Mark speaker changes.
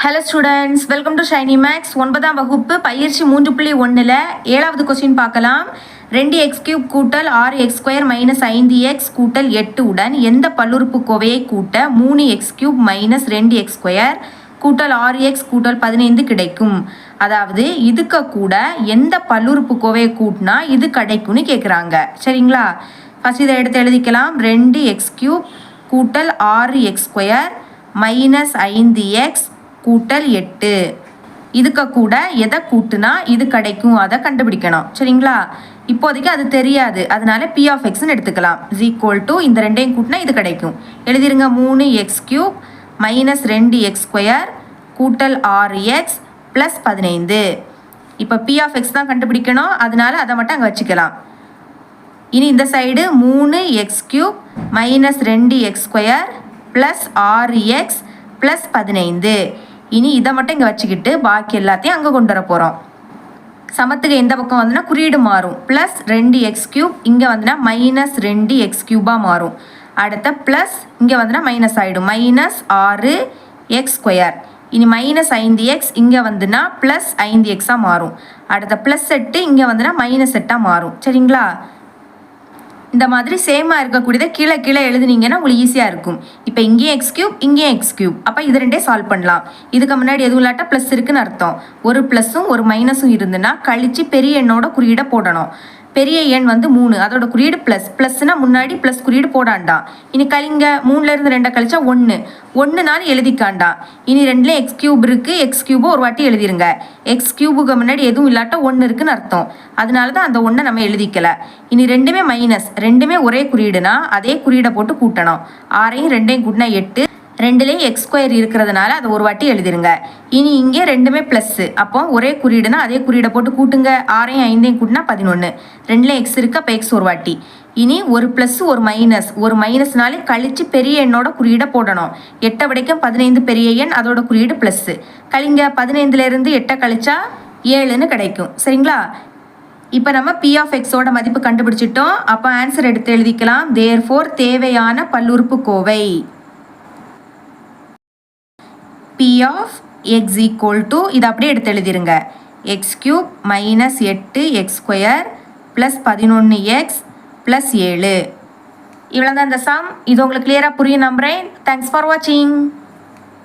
Speaker 1: Hello students welcome to Shiny Maths ஒன்பதாம் வகுப்பு பயிற்சி மூன்று புள்ளி ஒன்றில் ஏழாவது கொஸ்டின் பார்க்கலாம். ரெண்டு எக்ஸ் கியூப் கூட்டல் ஆறு எக்ஸ் ஸ்கொயர் மைனஸ் ஐந்து எக்ஸ் கூட்டல் எட்டு உடன் எந்த பல்லுறுப்பு கோவையை கூட்ட மூணு எக்ஸ் கியூப் மைனஸ் ரெண்டு எக்ஸ் ஸ்கொயர் கூட்டல் ஆறு எக்ஸ் கூட்டல் பதினைந்து கிடைக்கும்? அதாவது இதுக்கு கூட எந்த பல்லுறுப்பு கோவையை கூட்டினா இது கிடைக்கும்னு கேட்குறாங்க சரிங்களா? ஃபஸ்ட் இதை எடுத்து எழுதிக்கலாம். ரெண்டு எக்ஸ் கியூப் கூட்டல் ஆறு எக்ஸ் ஸ்கொயர் மைனஸ் ஐந்து எக்ஸ் கூட்டல் எட்டு. இதுக்கு கூட எதை கூட்டுனா இது கிடைக்கும் அதை கண்டுபிடிக்கணும். சரிங்களா? இப்போதைக்கு அது தெரியாது. அதனால பி ஆஃப் எக்ஸ்னு எடுத்துக்கலாம். இஸ் ஈக்குவல் டு இந்த ரெண்டையும் கூட்டினா இது கிடைக்கும். எழுதிருங்க மூணு எக்ஸ் கியூப் மைனஸ் ரெண்டு எக்ஸ் ஸ்கொயர் கூட்டல் ஆறு எக்ஸ் ப்ளஸ் பதினைந்து. இப்போ பி ஆஃப் எக்ஸ் தான் கண்டுபிடிக்கணும். அதனால அதை மட்டும் அங்கே வச்சுக்கலாம். இனி இந்த சைடு மூணு எக்ஸ் கியூப் மைனஸ் ரெண்டு எக்ஸ் ஸ்கொயர் ப்ளஸ் ஆறு எக்ஸ் ப்ளஸ் பதினைந்து. இனி இதை மட்டும் இங்கே வச்சுக்கிட்டு பாக்கி எல்லாத்தையும் அங்கே கொண்டு வர போகிறோம் சமத்துக்கு எந்த பக்கம் வந்துன்னா குறியீடு மாறும். ப்ளஸ் ரெண்டு எக்ஸ் கியூப் இங்கே வந்துன்னா மைனஸ் ரெண்டு எக்ஸ் கியூபாக மாறும். அடுத்த ப்ளஸ் இங்கே வந்துன்னா மைனஸ் ஆகிடும் மைனஸ் ஆறு எக்ஸ் ஸ்கொயர் இனி மைனஸ் ஐந்து எக்ஸ் இங்கே வந்துன்னா ப்ளஸ் ஐந்து எக்ஸாக மாறும். அடுத்த ப்ளஸ் செட்டு இங்கே வந்துன்னா மைனஸ் செட்டாக மாறும். சரிங்களா? இந்த மாதிரி சேமாக இருக்கக்கூடியதை கீழே கீழே எழுதுனீங்கன்னா உங்களுக்கு ஈஸியாக இருக்கும். இப்போ இங்கேயும் எக்ஸ் கியூப் இங்கேயும் எக்ஸ் கியூப் அப்போ இது ரெண்டே சால்வ் பண்ணலாம். இதுக்கு முன்னாடி எதுவும் இல்லாட்டா ப்ளஸ் இருக்குன்னு அர்த்தம். ஒரு ப்ளஸ்ஸும் ஒரு மைனஸும் இருந்துன்னா கழித்து பெரிய எண்ணோட குறியீடை போடணும். பெரிய எண் வந்து மூணு. அதோட குறியீடு ப்ளஸ் ப்ளஸ்னா முன்னாடி ப்ளஸ் குறியீடு போடாண்டாம் இனி கழிங்க மூணுல இருந்து ரெண்டை கழிச்சா ஒன்று ஒன்றுனாலும் எழுதிக்காண்டாம் இனி ரெண்டுல எக்ஸ் கியூப் இருக்கு. எக்ஸ் கியூபை ஒரு வாட்டி எழுதிருங்க. எக்ஸ் கியூபுக்கு முன்னாடி எதுவும் இல்லாட்டா ஒன்று இருக்குன்னு அர்த்தம். அதனால தான் அந்த ஒன்றை நம்ம எழுதிக்கல. இனி ரெண்டுமே மைனஸ் ரெண்டுமே ஒரே குறியீடுனா அதே குறியீடை போட்டு கூட்டணும். ஆறையும் ரெண்டையும் கூட்டினா எட்டு. ரெண்டுலேயும் எக்ஸ் ஸ்கொயர் இருக்கிறதுனால அதை ஒரு வாட்டி எழுதிருங்க. இனி இங்கே ரெண்டுமே ப்ளஸ்ஸு அப்போ ஒரே குறியீடுனா அதே குறியீடை போட்டு கூட்டுங்க. ஆறையும் ஐந்தையும் கூட்டினா பதினொன்று ரெண்டுலேயும் எக்ஸ் இருக்கு அப்போ எக்ஸ் ஒரு வாட்டி. இனி ஒரு ப்ளஸ் ஒரு மைனஸ் ஒரு மைனஸ்னாலே கழித்து பெரிய எண்ணோட குறியீடை போடணும். எட்டை விடைக்கும் பதினைந்து பெரிய எண் அதோட குறியீடு ப்ளஸ்ஸு கழிங்க பதினைந்துலேருந்து எட்டை கழிச்சா ஏழுன்னு கிடைக்கும். சரிங்களா? இப்போ நம்ம பி ஆஃப் எக்ஸோட மதிப்பு கண்டுபிடிச்சிட்டோம். அப்போ ஆன்சர் எடுத்து எழுதிக்கலாம். தேர் ஃபோர் தேவையான பல்லுறுப்பு Kovai p of x equal to இதை அப்படியே எடுத்து எழுதிருங்க. எக்ஸ் கியூப் மைனஸ் எட்டு எக்ஸ் ஸ்கொயர் ப்ளஸ் பதினொன்று எக்ஸ் ப்ளஸ் ஏழு. இவ்வளோ தான் இந்த சம் இது உங்களுக்கு கிளியராக புரியும் நம்புகிறேன் தேங்க்ஸ் ஃபார் வாட்சிங்